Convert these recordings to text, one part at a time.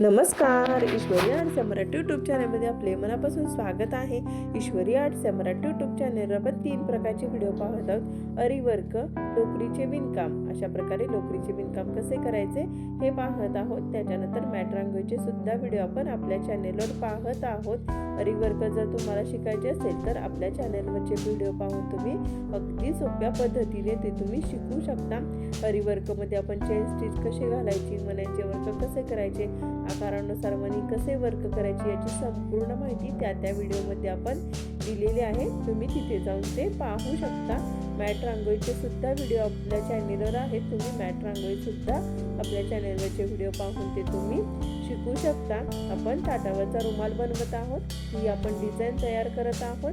नमस्कार ईश्वरी आर्ट सम्राट यूट्यूब चॅनलमध्ये आपले मनापासून स्वागत आहे. ईश्वरी आर्ट सम्राट यूट्यूब चॅनलवर आपण तीन प्रकारचे व्हिडिओ पाहत आहोत. अरिवर्क लोकरीचे विणकाम. अशा प्रकारे लोकरीचे विणकाम कसे करायचे हे पाहत आहोत. त्याच्यानंतर मॅट रांगोळीचे सुद्धा व्हिडिओ आपण आपल्या चॅनेलवर पाहत आहोत. अरीवर्क जर तुम्हाला शिकायचे असेल तर आपल्या चॅनेलवरचे व्हिडिओ पाहून तुम्ही अगदी सोप्या पद्धतीने ते तुम्ही शिकू शकता. अरीवर्कमध्ये आपण चेन स्टिच कसे घालायची मण्यांचे वर्क कसे करायचे आकारानुसार मनी कसे वर्क करायचे याची संपूर्ण माहिती त्या त्या व्हिडिओमध्ये आपण दिलेली आहे. तुम्ही तिथे जाऊन ते पाहू शकता. मॅट रांगोळीचे सुद्धा व्हिडिओ आपल्या चॅनेलवर आहेत. तुम्ही मॅट रांगोळी सुद्धा आपल्या चॅनेलवरचे व्हिडिओ पाहून ते तुम्ही शिकू शकता. आपण ताटावरचा रुमाल बनवत आहोत. ही आपण डिझाईन तयार करत आहोत.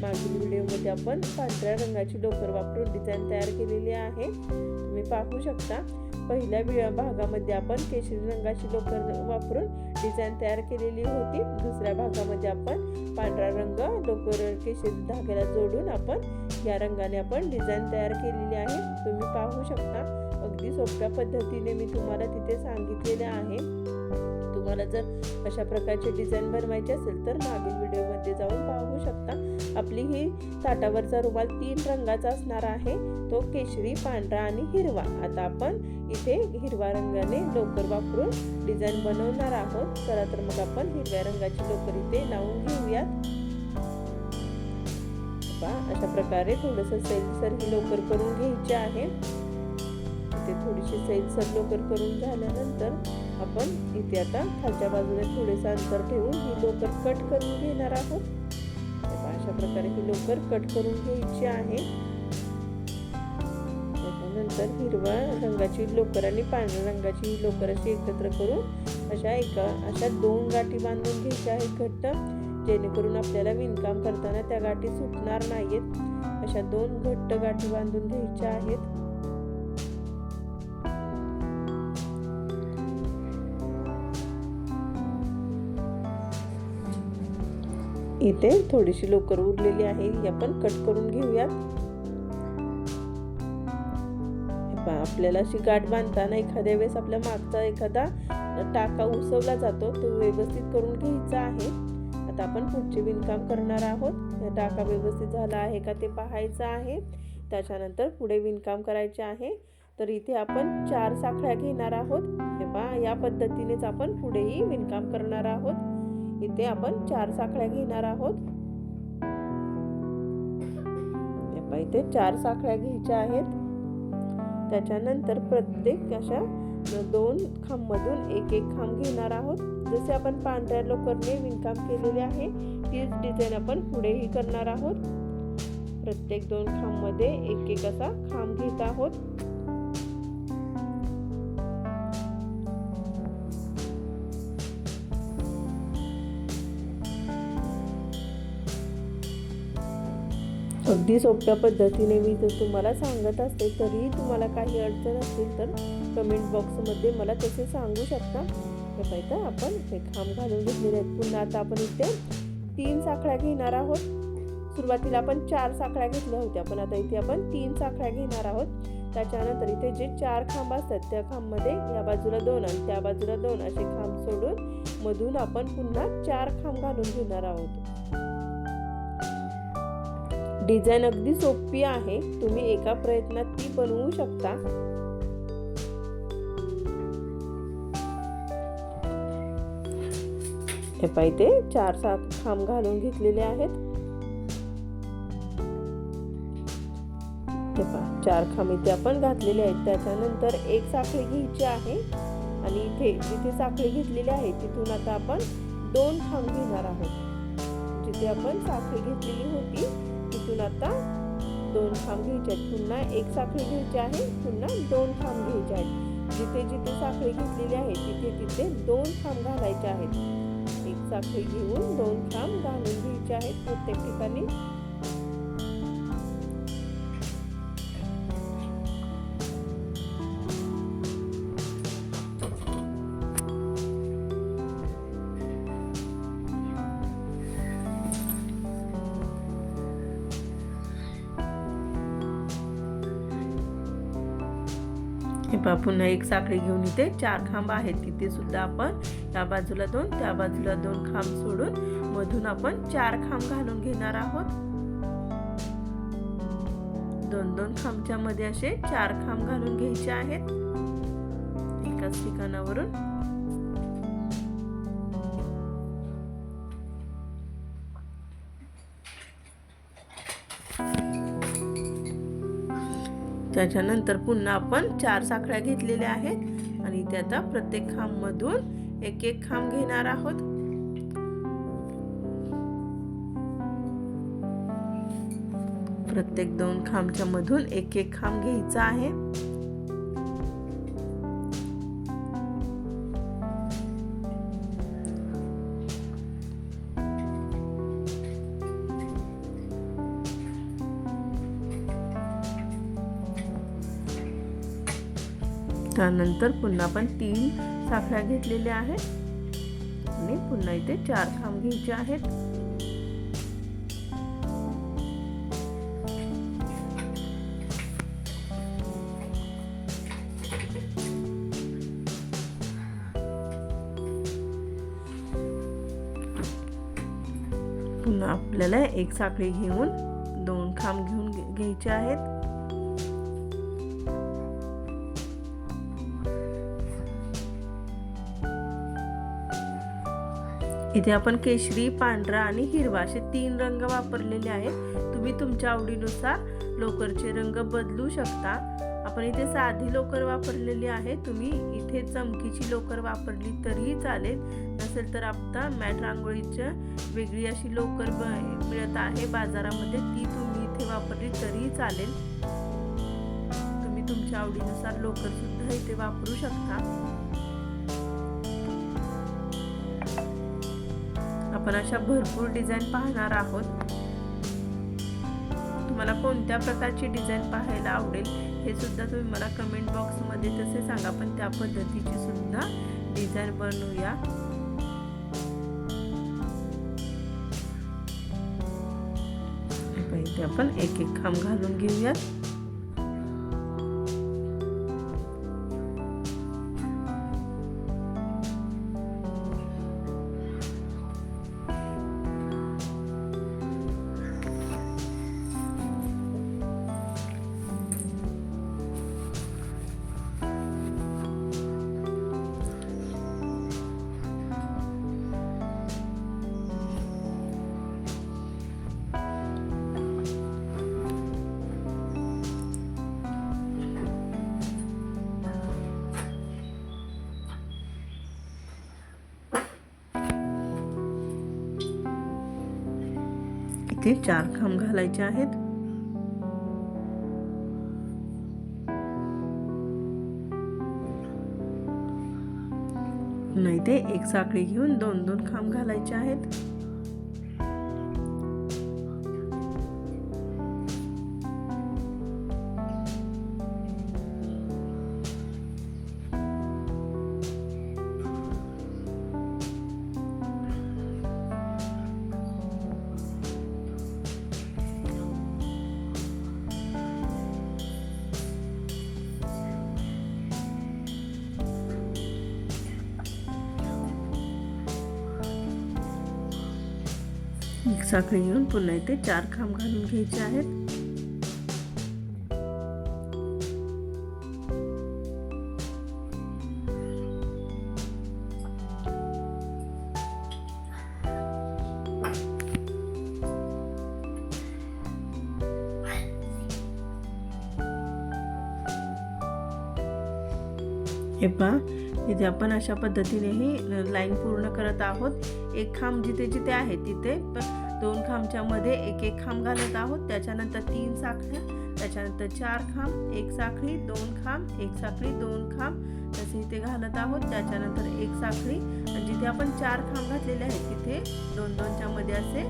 मागील व्हिडिओमध्ये आपण पांढऱ्या रंगाची लोकर वापरून डिझाईन तयार केलेली आहे. तुम्ही पाहू शकता. पहिल्या वि- भागामध्ये आपण केशरी रंगाची लोकर वापरून डिझाईन तयार केलेली होती. दुसऱ्या भागामध्ये आपण पांढरा रंग लोकर केशरी धाग्याला जोडून आपण या रंगाने आपण डिझाईन तयार केलेली आहे. तुम्ही पाहू शकता. अगदी सोप्या पद्धतीने मी तुम्हाला तिथे सांगितलेले आहे. तुम्हाला जर अशा प्रकारचे डिझाईन बनवायचे असेल तर मागील व्हिडिओमध्ये जाऊन पाहू शकता. आपली ही ताटावरचा रुमाल तीन रंगाचा असणार आहे. तो केशरी पांढरा आणि हिरवा. आता आपण इथे हिरवा रंगाने लोकर वापरून डिझाईन बनवणार आहोत. चला तर मग आपण हिरव्या रंगाची लोकर इथे लावून घेऊयात. अशा प्रकारे थोडंसं सैलसर ही लोकर करून घ्यायची आहे. ते थोडीशी सैलसर लोकर करून झाल्यानंतर आपण इथे आता खालच्या बाजूने थोडेसं अंतर ठेवून ही लोकर कट करून घेणार आहोत. अशा प्रकारे ही लोकर कट करून घ्यायची आहे. त्याच्यानंतर हिरवा रंगाची लोकर आणि पांढऱ्या रंगाची ही लोकर अशी एकत्र करून अशा एका अशा दोन गाठी बांधून घ्यायच्या आहेत घट्ट जेणेकरून आपल्याला विणकाम करताना त्या गाठी सुटणार नाहीत अशा दोन घट्ट गाठी बांधून घ्यायच्या आहेत. इथे थोडीशी लोकर उरलेली आहे. ही आपण कट करून घेऊयात. आपल्याला अशी गाठ बांधताना एखाद्या वेळेस आपल्या मागचा एखादा टाका उसवला जातो तो व्यवस्थित करून घ्यायचा आहे. आता आपण पुढचे विणकाम करणार आहोत. टाका व्यवस्थित झाला आहे का ते पाहायचं आहे. त्याच्यानंतर पुढे विणकाम करायचे आहे. तर इथे आपण चार साखळ्या घेणार आहोत. हे पहा या पद्धतीनेच आपण पुढेही विणकाम करणार आहोत. इथे आपण चार साखळ्या घेणार आहोत. इथे चार साखळ्या घ्यायच्या आहेत. त्याच्यानंतर प्रत्येक अशा दोन खांबमधून एक एक खांब घेणार आहोत. जसे आपण पांढऱ्या लोकरने विणकाम केलेले आहे तीच डिझाईन आपण पुढेही करणार आहोत. प्रत्येक दोन खांबमध्ये एक एक असा खांब घेत आहोत. अगदी सोप्या पद्धतीने मी जर तुम्हाला सांगत असते तरीही तुम्हाला काही अडचण असतील तर कमेंट बॉक्समध्ये मला तसे सांगू शकता. हे पाहिजे आपण हे खांब घालून घेतलेले आहेत. पुन्हा आता आपण इथे तीन साखळ्या घेणार आहोत. सुरुवातीला आपण चार साखळ्या घेतल्या होत्या पण आता इथे आपण तीन साखळ्या घेणार आहोत. त्याच्यानंतर इथे जे चार खांब असतात त्या खांबमध्ये या बाजूला दोन आणि त्या बाजूला दोन असे खांब सोडून मधून आपण पुन्हा चार खांब घालून घेणार आहोत. डिझाईन अगदी सोपी आहे. तुम्ही एका प्रयत्नात ती बनवू शकता. हे पाहिजे चार सात खांब घालून घेतलेले आहेत. हे पहा चार खांब इथे आपण घातलेले आहेत. त्याच्यानंतर एक साखळी घ्यायची आहे आणि इथे जिथे साखळी घेतलेली आहे तिथून आता आपण दोन खांब घेणार आहोत. जिथे आपण साखळी घेतलेली होती तिथून आता दोन खांब घ्यायचे आहेत. पुन्हा एक साखळी घ्यायची आहे पुन्हा दोन खांब घ्यायचे आहेत. जिथे जिथे साखळी घेतलेली आहे तिथे तिथे दोन खांब घालायचे आहेत. एक साखळी घेऊन दोन खांब घालून घ्यायचे आहेत. प्रत्येक ठिकाणी पुन्हा एक साखळी घेऊन इथे चार खांब आहेत. तिथे सुद्धा आपण त्या बाजूला दोन त्या बाजूला दोन खांब सोडून मधून आपण चार खांब घालून घेणार आहोत. दोन दोन खांबच्या मध्ये असे चार खांब घालून घ्यायचे आहेत. एकाच ठिकाणावरून त्याच्यानंतर पुन्हा आपण चार साखळ्या घेतलेल्या आहेत आणि त्या आता प्रत्येक खांब मधून एक एक खांब घेणार आहोत. प्रत्येक दोन खांबच्या मधून एक एक खांब घ्यायचा आहे. त्यानंतर पुन्हा पण तीन साखळ्या घेतलेल्या आहेत. आणि पुन्हा इथे चार खांब घ्यायचे आहेत. पुन्हा आपल्याला एक साखळी घेऊन दोन खांब घेऊन घ्यायचे आहेत. इथे आपण केशरी पांढरा आणि हिरवा असे तीन रंग वापरलेले आहेत. तुम्ही तुमच्या आवडीनुसार लोकरचे रंग बदलू शकता. आपण इथे साधी लोकर वापरलेली आहे. तुम्ही इथे चमकीची लोकर वापरली तरीही चालेल. नसेल तर आता मॅट रांगोळीच्या वेगळी अशी लोकर मिळत आहे. बाजारामध्ये ती तुम्ही इथे वापरली तरीही चालेल. तुम्ही तुमच्या आवडीनुसार लोकर सुद्धा इथे वापरू शकता. आपण अशा भरपूर डिझाईन पाहणार आहोत. तुम्हाला कोणत्या प्रकारची डिझाईन पाहायला आवडेल हे सुद्धा तुम्ही मला कमेंट बॉक्समध्ये तसे सांगा. पण त्या पद्धतीची सुद्धा डिझाईन बनवूया. आपण एक एक खांब घालून घेऊयात. इथे चार खांब घालायचे आहेत. नाही ते एक साखळी घेऊन दोन दोन खांब घालायचे आहेत. साखळी घेऊन पुन्हा इथे चार खांब घालून घ्यायचे आहेत. हे पहा इथे आपण अशा पद्धतीने ही लाईन पूर्ण करत आहोत. एक खांब जिथे जिथे आहे तिथे दोन खांबच्यामध्ये एक एक खांब घालत आहोत. त्याच्यानंतर तीन साखळ्या त्याच्यानंतर चार खांब एक साखळी दोन खांब एक साखळी दोन खांब. तसे इथे घालत आहोत. त्याच्यानंतर एक साखळी जिथे आपण चार खांब घातलेले आहेत तिथे दोन दोनच्या मध्ये असे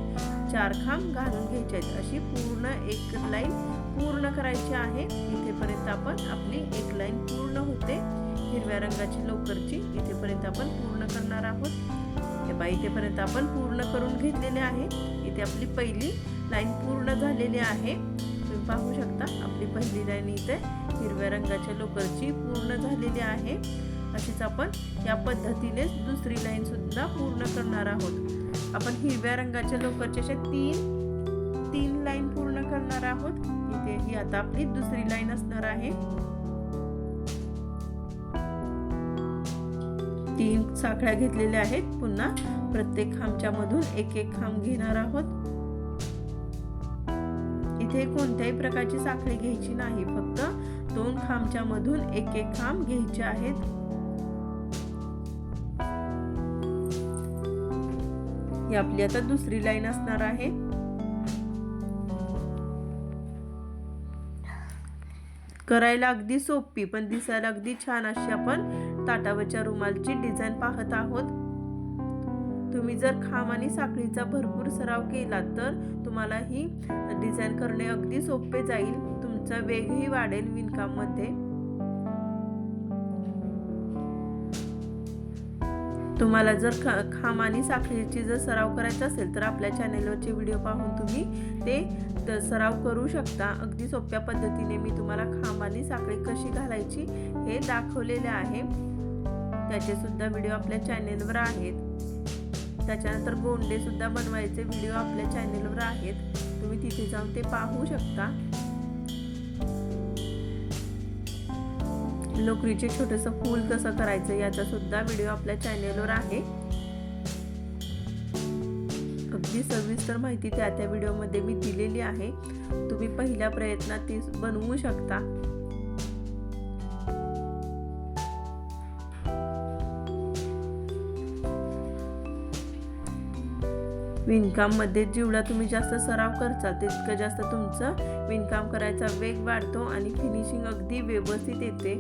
चार खांब घालून घ्यायचे आहेत. अशी पूर्ण एक लाईन पूर्ण करायची आहे. इथेपर्यंत आपण आपली एक लाईन पूर्ण होते. हिरव्या रंगाची लोकरची इथेपर्यंत आपण पूर्ण करणार आहोत. हे बा इथेपर्यंत आपण पूर्ण करून घेतलेले आहे. इथे आपली पहिली लाईन पूर्ण झालेली आहे. तुम्ही पाहू शकता आपली पहिली लाईन इथे हिरव्या रंगाच्या लोकरची पूर्ण झालेली आहे. अशीच आपण या पद्धतीने दुसरी लाईन सुद्धा पूर्ण करणार आहोत. आपण हिरव्या रंगाच्या लोकरच्या अशा तीन तीन लाईन पूर्ण करणार आहोत. इथे ही आता आपली दुसरी लाईन असणार आहे. तीन साखळ्या घेतलेल्या आहेत. पुन्हा प्रत्येक खांबच्या मधून एक एक खांब घेणार आहोत. इथे कोणत्याही प्रकारची साखळी घ्यायची नाही. फक्त दोन खांबच्या मधून एक एक खांब घ्यायचे आहेत. ही आपली आता दुसरी लाईन असणार आहे. करायला अगदी सोपी पण दिसायला अगदी छान अशी आपण ताटावरच्या रुमालची डिझाईन पाहत आहोत. तुम्ही जर खांब आणि साखळीचा भरपूर सराव केला तर तुम्हाला ही डिझाईन करणे अगदी सोपे जाईल. तुमचा वेगही वाढेल विणकाममध्ये. तुम्हाला जर खा खांब आणि साखळीची जर सराव करायचा असेल तर आपल्या चॅनेलवरचे व्हिडिओ पाहून तुम्ही ते सराव करू शकता. अगदी सोप्या पद्धतीने मी तुम्हाला खांब आणि साखळी कशी घालायची हे दाखवलेले आहे. त्याचे सुद्धा व्हिडिओ आपल्या चॅनेलवर आहेत. त्याच्यानंतर गोंडे सुद्धा बनवायचे व्हिडिओ आपल्या चॅनेलवर आहेत. तुम्ही तिथे जाऊन ते पाहू शकता. लोकरीचे छोटस फूल कसं करायचं याचा सुद्धा व्हिडिओ आपल्या चॅनेलवर आहे. अगदी सविस्तर माहिती त्या त्या व्हिडिओमध्ये मी दिलेली आहे. तुम्ही पहिल्या प्रयत्नात ती बनवू शकता. विणकाममध्ये जेवढा तुम्ही जास्त सराव करता तितकं जास्त तुमचं विणकाम करायचा वेग वाढतो आणि फिनिशिंग अगदी व्यवस्थित येते.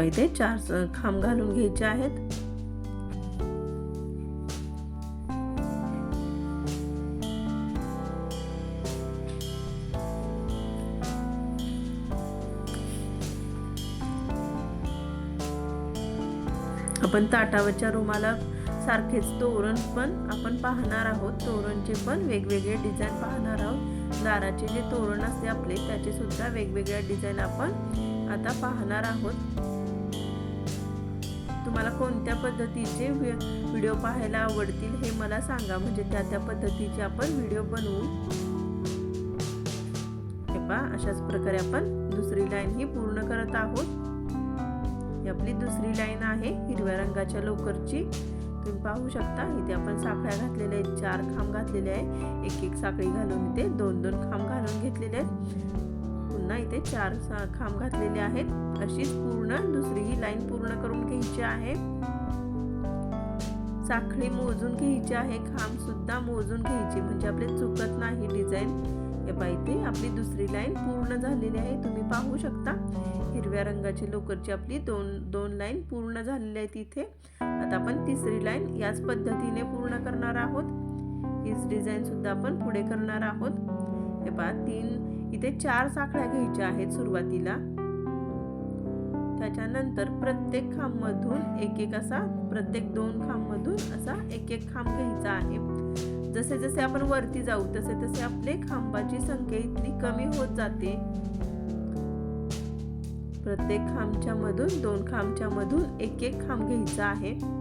पाहिजे चार खांब घालून घ्यायचे आहेत. आपण ताटावरच्या रुमाला सारखेच तोरण पण आपण पाहणार आहोत. तोरणचे पण वेगवेगळे डिझाईन पाहणार आहोत. दाराचे जे तोरण असते आपले त्याचे सुद्धा वेगवेगळ्या डिझाईन आपण आता पाहणार आहोत. तुम्हाला कोणत्या पद्धतीचे व्हिडिओ पाहायला आवडतील हे मला सांगा. म्हणजे त्या त्या पद्धतीचे आपण व्हिडिओ बनवू. हे पहा अशाच प्रकारे आपण दुसरी लाईन ही पूर्ण करत आहोत. ही आपली दुसरी लाईन आहे हिरव्या रंगाच्या लोकरची. तुम्ही पाहू शकता इथे आपण साखळ्या घातलेल्या आहेत चार खांब घातलेले आहे एक एक साखळी घालून इथे दोन दोन खांब घालून घेतलेले आहेत. पुन्हा इथे चार खांब घातलेले आहेत. अशीच पूर्ण दुसरी ही लाईन पूर्ण करून घ्यायची आहे. साखळी मोजून घ्यायची आहे. खांब सुद्धा मोजून घ्यायची म्हणजे आपले चुकत नाही डिझाईन. हे पाहिजे आपली दुसरी लाईन पूर्ण झालेली आहे. तुम्ही पाहू शकता. हिरव्या रंगाची लोकरची आपली दोन दोन लाईन पूर्ण झालेली आहे तिथे आता आपण तिसरी लाईन याच पद्धतीने पूर्ण करणार आहोत. हीच डिझाईन सुद्धा आपण पुढे करणार आहोत. हे पहा तीन इथे चार साखळ्या घ्यायच्या आहेत सुरुवातीला. त्याच्यानंतर प्रत्येक खांबमधून एक एक असा प्रत्येक दोन खांबमधून असा एक एक खांब घ्यायचा आहे. जसे जसे आपण वरती जाऊ तसे तसे आपले खांबाची संख्या इथली कमी होत जाते. प्रत्येक खांबच्या मधून दोन खांबच्या मधून एक एक खांब घ्यायचा आहे.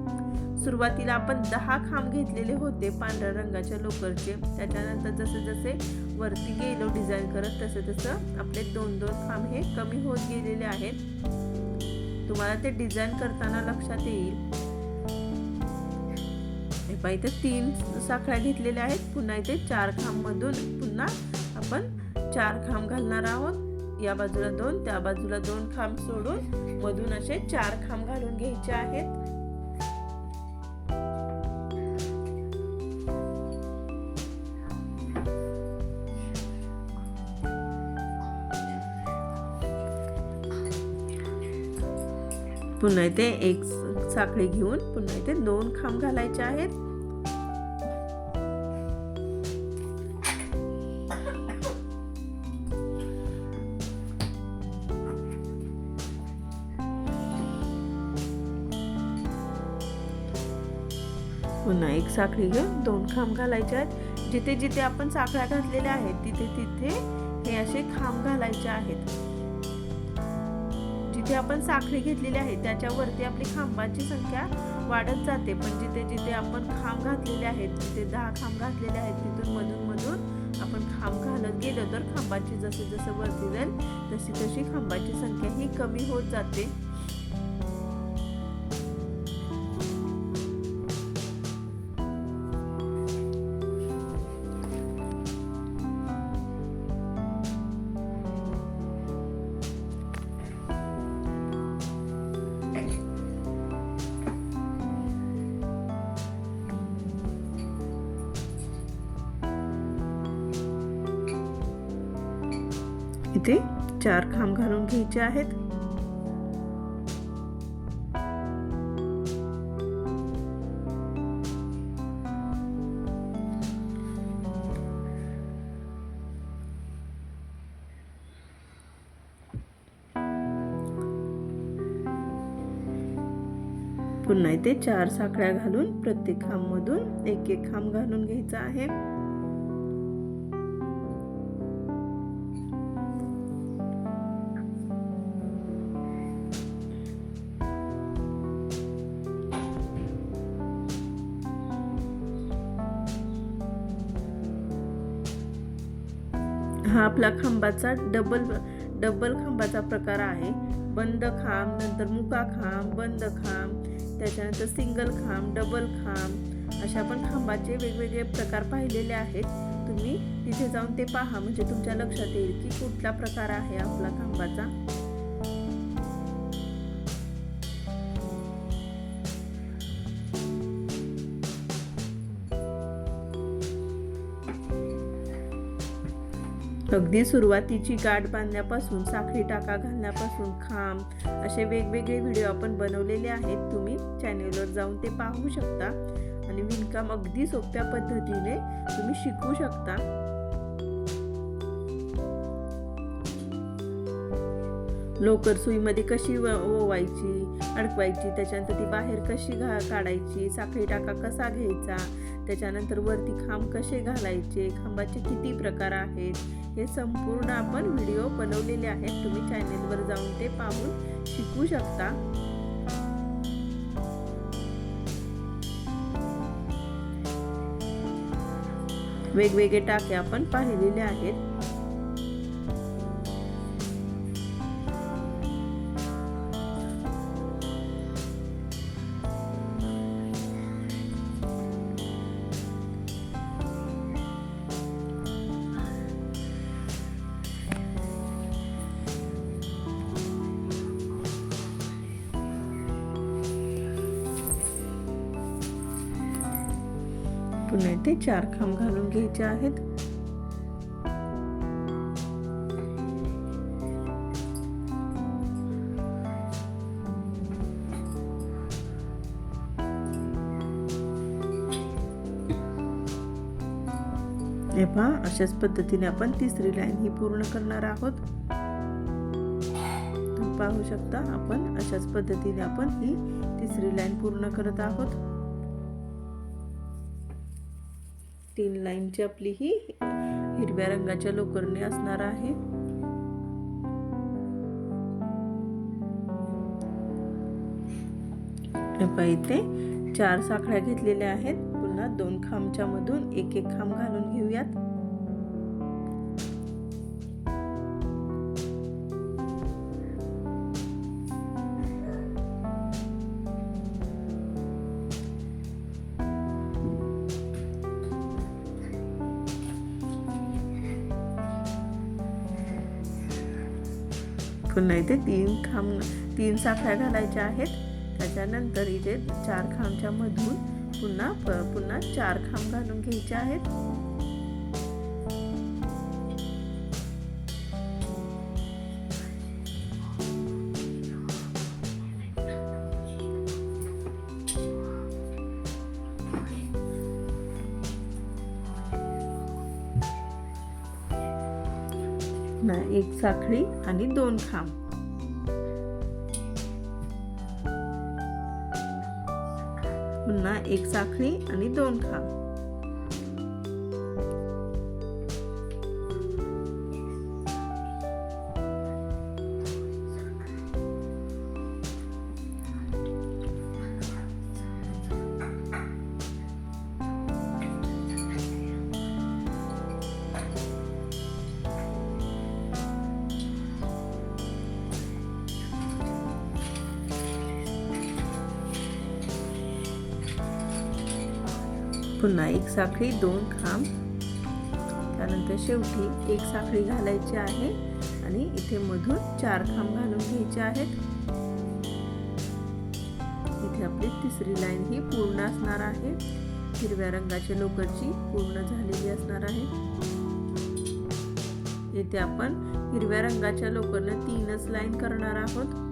सुरुवातीला आपण दहा खांब घेतलेले होते पांढऱ्या रंगाच्या लोकरचे. त्याच्यानंतर जसे जसे वरती गेलो डिझाईन करत तसे तसं आपले दोन दोन खांब हे कमी होत गेलेले आहेत. तुम्हाला ते डिझाईन करताना लक्षात येईल. हे इथे तीन साखळ्या घेतलेल्या आहेत. पुन्हा इथे चार खांब मधून पुन्हा आपण चार खांब घालणार आहोत. या बाजूला दोन त्या बाजूला दोन खांब सोडून मधून असे चार खांब घालून घ्यायचे आहेत. पुन्हा इथे एक साखळी घेऊन पुन्हा इथे दोन खांब घालायचे आहेत. पुन्हा एक साखळी घेऊन दोन खांब घालायचे आहेत. जिथे जिथे आपण साखळ्या घातलेल्या आहेत तिथे तिथे हे असे खांब घालायचे आहेत. जिथे आपण साखळी घेतलेली आहे त्याच्यावरती आपली खांबाची संख्या वाढत जाते. पण जिथे जिथे आपण खांब घातलेले आहेत तिथे दहा खांब घातलेले आहेत तिथून मधून मधून आपण खांब घालत गेलो तर खांबाची जसे जसं वरती जाईल तशी तशी खांबाची संख्या ही कमी होत जाते. इथे चार खांब घालून घ्यायचे आहेत. पुन्हा इथे चार साखळ्या घालून प्रत्येक खांबमधून एक एक खांब घालून घ्यायचा आहे. आपला खांबाचा डबल डबल खांबाचा प्रकार आहे. बंद खांब नंतर मुका खांब बंद खांब त्याच्यानंतर सिंगल खांब डबल खांब अशा पण खांबाचे वेगवेगळे प्रकार पाहिलेले आहेत. तुम्ही तिथे जाऊन ते पहा. म्हणजे तुमच्या लक्षात येईल की कुठला प्रकार आहे आपला खांबाचा. अगदी सुरुवातीची गाठ बांधण्यापासून साखळी टाका घालण्यापासून खांब असे वेगवेगळे व्हिडिओ आपण बनवलेले आहेत. तुम्ही चॅनेलवर जाऊन ते पाहू शकता. आणि विणकाम अगदी सोप्या पद्धतीने तुम्ही शिकू शकता. लोकर सुईमध्ये कशी ओवायची अडकवायची त्याच्यानंतर ती बाहेर कशी घा काढायची साखळी टाका कसा घ्यायचा त्याच्यानंतर वरती खांब कसे घालायचे खांबाचे किती प्रकार आहेत हे संपूर्ण आपण व्हिडिओ बनवलेले आहेत. तुम्ही चॅनेलवर जाऊन ते पाहून शिकू शकता. वेगवेगळे टाके आपण पाहिलेले आहेत. चार खांब घालून घ्यायचे आहेत. हे पहा अशाच पद्धतीने आपण तिसरी लाईन ही पूर्ण करणार आहोत. पाहू शकता आपण अशाच पद्धतीने आपण ही तिसरी लाईन पूर्ण करत आहोत. तीन लाईनची आपली ही हिरव्या रंगाच्या लोकरने असणार आहे. इथे चार साखळ्या घेतलेल्या आहेत. पुन्हा दोन खांबच्या मधून एक एक खांब घालून घेऊयात. पुन्हा इथे तीन खांब तीन साखळ्या घालायच्या आहेत. त्याच्यानंतर इथे चार खांबच्या मधून पुन्हा पुन्हा चार खांब घालून घ्यायचे आहेत. साखळी आणि दोन खांब. पुन्हा एक साखळी आणि दोन खांब. साखळी दोन खांब. त्यानंतर शेवटी एक साखळी घालायची आहे आणि इथे मधून चार खांब घालून घ्यायचे आहेत. इथे आपली तिसरी लाईन ही पूर्ण असणार आहे. हिरव्या रंगाच्या लोकरची पूर्ण झालेली असणार आहे. इथे आपण हिरव्या रंगाच्या लोकरनं तीनच लाईन करणार आहोत.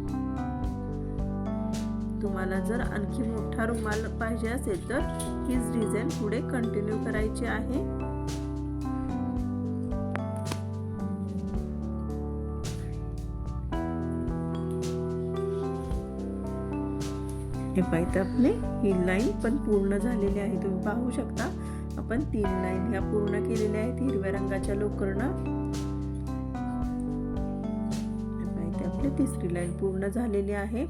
तुम्हाला जर आणखी मोठा रुमाल पाहिजे असेल तर हीच डिझाईन पुढे कंटिन्यू करायची आहे. हे पाहिजे आपले ही लाईन पण पूर्ण झालेली आहे. तुम्ही पाहू शकता. आपण तीन लाईन ह्या पूर्ण केलेल्या आहेत. हिरव्या रंगाच्या लोकरनं आपली तिसरी लाईन पूर्ण झालेली आहे.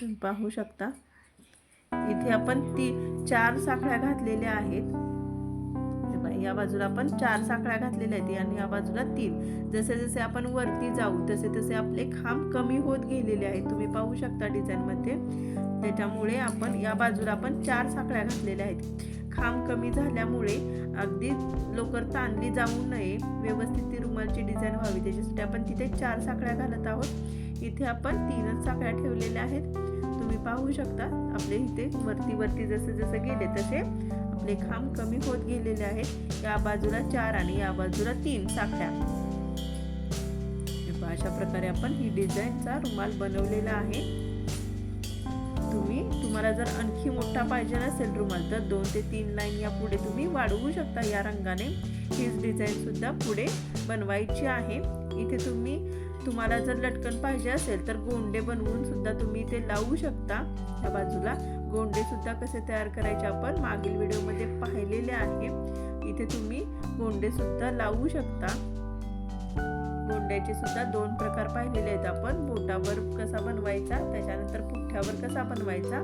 तुम्ही पाहू शकता. इथे आपण ती चार साखळ्या घातलेल्या आहेत. या बाजूला आपण चार साखळ्या घातलेल्या आहेत आणि या बाजूला तीन. जसे जसे आपण वरती जाऊ तसे तसे आपले खांब कमी होत गेलेले आहेत. तुम्ही पाहू शकता डिझाईनमध्ये त्याच्यामुळे आपण या बाजूला आपण चार साखळ्या घातलेल्या आहेत. खांब कमी झाल्यामुळे अगदी लवकर ताणली जाऊ नये. व्यवस्थित ती रुमालची डिझाईन व्हावी. त्याच्यासाठी आपण तिथे चार साखळ्या घालत आहोत. इथे आपण तीनच साखळ्या ठेवलेल्या आहेत. पाहू शकता. आपले इथे वरती वरती जसे जसे गेले तसे आपले खांब कमी होत गेलेले आहेत. या बाजूला चार आणि या बाजूला तीन साखळ्या अशा प्रकारे आपण ही डिझाईनचा रुमाल बनवलेला आहे. तुम्ही तुम्हाला जर आणखी मोठा पाहिजे असेल रुमाल तर दोन ते तीन लाईन या पुढे तुम्ही वाढवू शकता या रंगाने. हीच डिझाईन सुद्धा पुढे बनवायची आहे. इथे तुम्ही तुम्हाला जर लटकन पाहिजे असेल तर गोंडे बनवून सुद्धा तुम्ही ते लावू शकता. त्या बाजूला गोंडे सुद्धा कसे तयार करायचे आपण मागील व्हिडिओमध्ये पाहिलेले आहे. इथे तुम्ही गोंडे सुद्धा लावू शकता. गोंड्याचे सुद्धा दोन प्रकार पाहिलेले आहेत आपण. बोटावर कसा बनवायचा त्याच्यानंतर पुठ्ठ्यावर कसा बनवायचा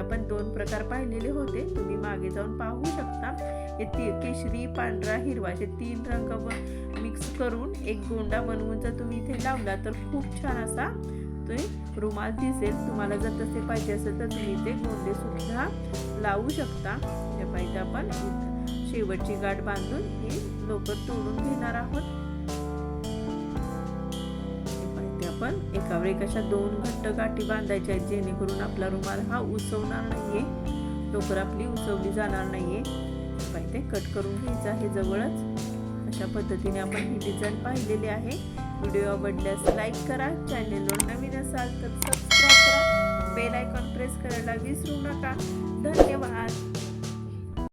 आपण दोन प्रकार पाहिलेले होते. तुम्ही मागे जाऊन पाहू शकता. हे ती केशरी पांढरा हिरवा असे तीन रंग मिक्स करून एक गोंडा बनवून जर तुम्ही इथे लावला तर खूप छान असा तुम्ही रुमाल दिसेल. तुम्हाला जर तसे पाहिजे असेल तर तुम्ही इथे गोंडे सुद्धा लावू शकता. हे पाहिजे आपण शेवटची गाठ बांधून ही लोकर तोडून घेणार आहोत. आपण एकावर एक अशा दोन घट्ट गाठी बांधायच्या आहेत जेणेकरून आपला रुमाल हा उसवणार नाहीये. लोकर आपली उसवली जाणार नाहीये. ते कट करून घ्यायचं आहे जवळच. अशा पद्धतीने आपण ही डिझाईन पाहिलेली आहे. व्हिडिओ आवडल्यास लाईक करा. चॅनेलवर नवीन असाल तर सबस्क्राईब करा. बेल आयकॉन प्रेस करायला विसरू नका. धन्यवाद.